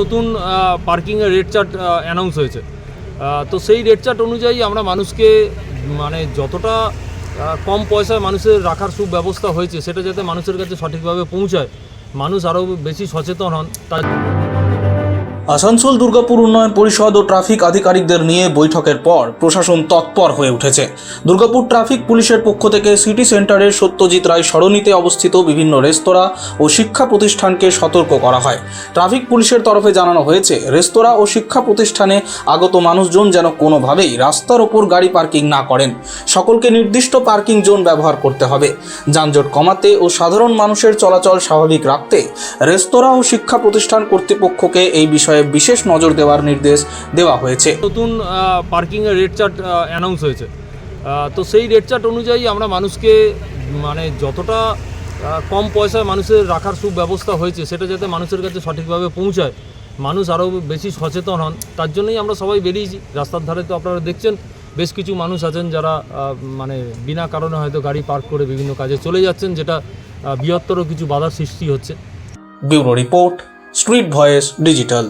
নতুন পার্কিংয়ের rate chart announce হয়েছে। তো সেই রেট চার্ট অনুযায়ী আমরা মানুষকে মানে যতটা কম পয়সায় মানুষের রাখার সুব্যবস্থা হয়েছে, সেটা যাতে মানুষের কাছে সঠিকভাবে পৌঁছায়, মানুষ আরও বেশি সচেতন হন, তার আসানসোল দুর্গাপুর উন্নয়ন পরিষদ ও ট্রাফিক আধিকারিকদের নিয়ে বৈঠকের পর প্রশাসন তৎপর হয়ে উঠেছে। দুর্গাপুর ট্রাফিক পুলিশের পক্ষ থেকে সিটি সেন্টারের সত্যজিৎ রায় সরণিতে অবস্থিত বিভিন্ন রেস্তোরাঁ ও শিক্ষা প্রতিষ্ঠানকে সতর্ক করা হয়। ট্রাফিক পুলিশের তরফে জানানো হয়েছে, রেস্তোরাঁ ও শিক্ষা প্রতিষ্ঠানে আগত মানুষজন যেন কোনোভাবেই রাস্তার ওপর গাড়ি পার্কিং না করেন। সকলকে নির্দিষ্ট পার্কিং জোন ব্যবহার করতে হবে। যানজট কমাতে ও সাধারণ মানুষের চলাচল স্বাভাবিক রাখতে রেস্তোরাঁ ও শিক্ষা প্রতিষ্ঠান কর্তৃপক্ষকে এই বিষয়ে বিশেষ নজর দেওয়ার নির্দেশ দেওয়া হয়েছে। নতুন পার্কিংয়ের রেট চার্ট অ্যানাউন্স হয়েছে। তো সেই রেট চার্ট অনুযায়ী আমরা মানুষকে মানে যতটা কম পয়সায় মানুষের রাখার সুব্যবস্থা হয়েছে সেটা যাতে মানুষের কাছে সঠিকভাবে পৌঁছায় মানুষ আরও বেশি সচেতন হন তার জন্যই আমরা সবাই বেরিয়েছি। রাস্তার ধারে তো আপনারা দেখছেন বেশ কিছু মানুষ আছেন যারা মানে বিনা কারণে হয়তো গাড়ি পার্ক করে বিভিন্ন কাজে চলে যাচ্ছেন যেটা বৃহত্তর কিছু বাধার সৃষ্টি হচ্ছে। Bureau report street voice digital.